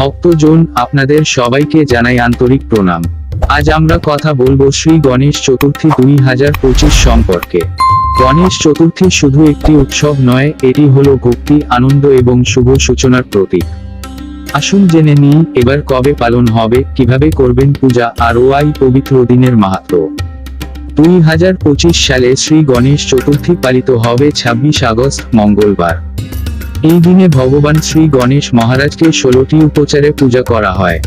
ভক্তজন, আপনাদের সবাইকে জানাই আন্তরিক প্রণাম। আজ আমরা কথা বলব শ্রী গণেশ চতুর্থী দুই হাজার পঁচিশ সম্পর্কে। গণেশ চতুর্থী শুধু একটি উৎসব নয়, এটি হলো ভক্তি, আনন্দ এবং শুভ সূচনার প্রতীক। আসুন জেনে নিই, এবার কবে পালন হবে, কীভাবে করবেন পূজা, আর ওয়াই পবিত্র দিনের মাহাত্ম। দুই হাজার পঁচিশ সালে শ্রী গণেশ চতুর্থী পালিত হবে ছাব্বিশ আগস্ট, মঙ্গলবার। এই দিনে ভগবান শ্রী গণেশ মহারাজকে ষোলোটি উপচারে পূজা করা হয়।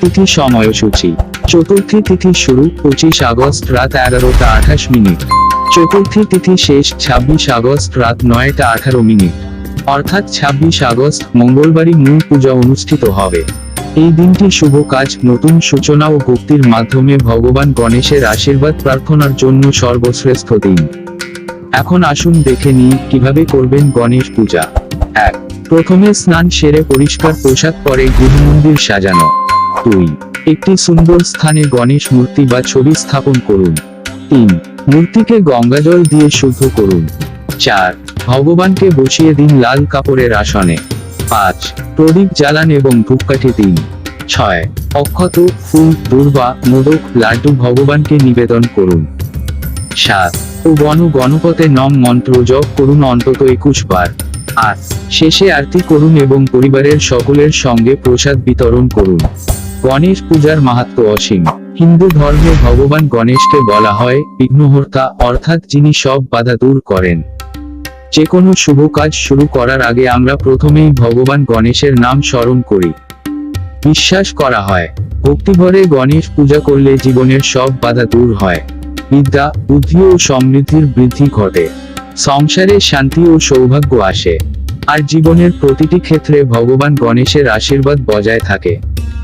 তিথি সময়সূচি। চতুর্থী তিথি শুরু পঁচিশ আগস্ট রাত এগারোটা আঠাশ মিনিট। চতুর্থী তিথি শেষ ছাব্বিশ আগস্ট রাত নয়টা আঠারো মিনিট। অর্থাৎ ছাব্বিশ আগস্ট মঙ্গলবারই মূল পূজা অনুষ্ঠিত হবে। এই দিনটি শুভ কাজ, নতুন সূচনা ও ভক্তির মাধ্যমে ভগবান গণেশের আশীর্বাদ প্রার্থনার জন্য সর্বশ্রেষ্ঠ দিন। এখন আসুন দেখে নিই কীভাবে করবেন গণেশ পূজা। এক। প্রথমে স্নান সেরে পরিষ্কার পোশাক, পরে গৃহমন্দির সাজানো। দুই। একটি সুন্দর স্থানে গণেশ মূর্তি বা ছবি স্থাপন করুন। তিন। মূর্তিকে গঙ্গাজল দিয়ে শুদ্ধ করুন। চার। ভগবানকে বসিয়ে দিন লাল কাপড়ের আসনে। পাঁচ। প্রদীপ জ্বালান এবং ধূপকাঠি দিন। ছয়। অক্ষত, ফুল, দুর্বা, মোদক, লাড্ডু ভগবানকে নিবেদন করুন। সাত। ও গণ গণপতে নম মন্ত্র জপ করুন অন্তত একুশ বার। আট শেষে আরতি করুন এবং পরিবারের সকলের সঙ্গে প্রসাদ বিতরণ করুন। গণেশ পূজার মাহাত্ম অসীম। হিন্দু ধর্মে ভগবান গণেশকে বলা হয় বিঘ্নহর্তা, অর্থাৎ যিনি সব বাধা দূর করেন। যে কোনো শুভ কাজ শুরু করার আগে আমরা প্রথমেই ভগবান গণেশের নাম স্মরণ করি। বিশ্বাস করা হয়। ভক্তিভরে গণেশ পূজা করলে জীবনের সব বাধা দূর হয়। বিদ্যা, বুদ্ধি ও সমৃদ্ধির বৃদ্ধি ঘটে। সংসারে শান্তি ও সৌভাগ্য আসে, আর জীবনের প্রতিটি ক্ষেত্রে ভগবান গণেশের আশীর্বাদ বজায় থাকে।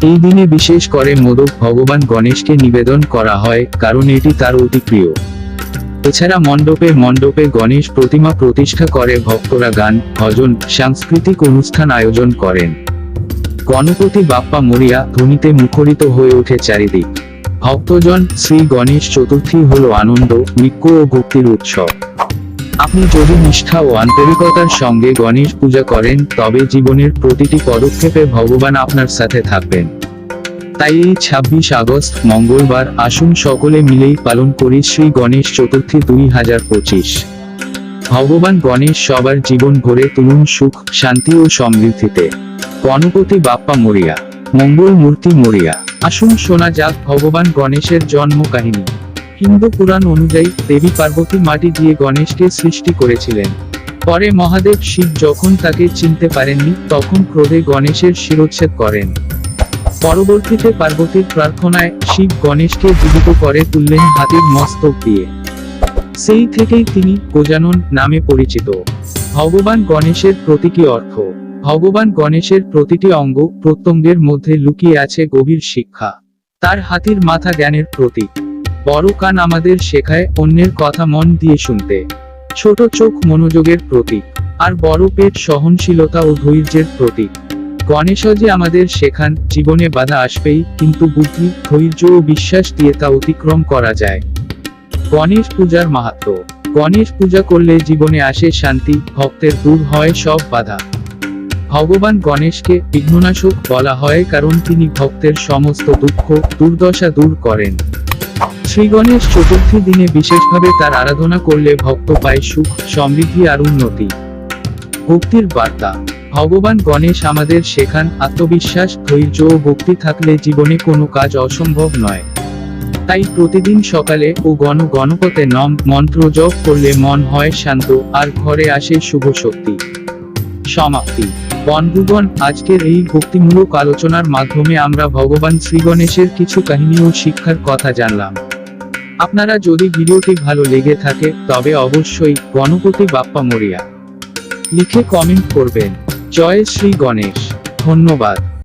এই দিনে বিশেষ করে মোদক ভগবান গণেশকে নিবেদন করা হয়, কারণ এটি তার অতি প্রিয়। এছাড়া মণ্ডপে মণ্ডপে গণেশ প্রতিমা প্রতিষ্ঠা করে, ভক্তরা গান, ভজন, সাংস্কৃতিক অনুষ্ঠান আয়োজন করেন। গণপতি বাপ্পা মরিয়া ধ্বনিতে মুখরিত হয়ে ওঠে চারিদিক। ভক্তজন শ্রী গণেশ চতুর্থী হল আনন্দ ঐক্য ও ভক্তির উৎসব। আপনি যদি নিষ্ঠা ও আন্তরিকতার সঙ্গে গণেশ পূজা করেন, তবে জীবনের প্রতিটি পদক্ষেপে ভগবান আপনার সাথে থাকবেন। তাই এই ছাব্বিশ আগস্ট, মঙ্গলবার, আসুন সকলে মিলেই পালন করি শ্রী গণেশ চতুর্থী দুই হাজার পঁচিশ। ভগবান গণেশ সবার জীবন ভরে তুলুন সুখ, শান্তি ও সমৃদ্ধিতে। গণপতি বাপ্পা মরিয়া, মঙ্গল মূর্তি মরিয়া। আসুন শোনা যাক ভগবান গণেশের জন্ম কাহিনী হিন্দু পুরাণ অনুযায়ী দেবী পার্বতী মাটি দিয়ে গণেশকে সৃষ্টি করেছিলেন। পরে মহাদেব শিব যখন তাকে চিনতে পারেননি, তখন ক্রোধে গণেশের শিরোচ্ছেদ করেন। পরবর্তীতে পার্বতীর প্রার্থনায় শিব গণেশকে জীবিত করে তুললেন হাতির মস্তক দিয়ে। সেই থেকেই তিনি গজানন নামে পরিচিত। ভগবান গণেশের প্রতীকী অর্থ। ভগবান গণেশের প্রতিটি অঙ্গ প্রত্যঙ্গের মধ্যে লুকিয়ে আছে গভীর শিক্ষা। তার হাতির মাথা জ্ঞানের প্রতীক। বড় কান আমাদের শেখায় অন্যের কথা মন দিয়ে শুনতে। ছোট চোখ মনোযোগের প্রতীক, আর বড় পেট সহনশীলতা ও ধৈর্যের প্রতীক। গণেশ যে আমাদের শেখান, জীবনে বাধা আসবেই, কিন্তু বুদ্ধি, ধৈর্য ও বিশ্বাস দিয়ে তা অতিক্রম করা যায়। গণেশ পূজার মাহাত্ম, গণেশ পূজা করলে জীবনে আসে শান্তি, ভক্তের দূর হয় সব বাধা। ভগবান গণেশকে বিঘ্ননাশক বলা হয় কারণ তিনি ভক্তের সমস্ত দুঃখ, দুর্দশা দূর করেন। শ্রী গণেশ চতুর্থী দিনে বিশেষভাবে তার আরাধনা করলে ভক্ত পায় সুখ, সমৃদ্ধি আর উন্নতি। ভক্তির বার্তা, ভগবান গণেশ আমাদের শেখান আত্মবিশ্বাস, ধৈর্য ও ভক্তি থাকলে জীবনে কোনো কাজ অসম্ভব নয়। তাই প্রতিদিন সকালে ও গণ গণপতে নম, মন্ত্র জপ করলে মন হয় শান্ত, আর ঘরে আসে শুভ শক্তি। সমাপ্তি। বন্ধুগণ, আজকের এই ভক্তিমূলক আলোচনার মাধ্যমে আমরা ভগবান শ্রী গণেশের কিছু কাহিনী ও শিক্ষার কথা জানলাম। আপনারা যদি ভিডিওটি ভালো লেগে থাকে, তবে অবশ্যই গণপতি বাপ্পা মরিয়া। লিখে কমেন্ট করবেন। জয় শ্রী গণেশ। ধন্যবাদ।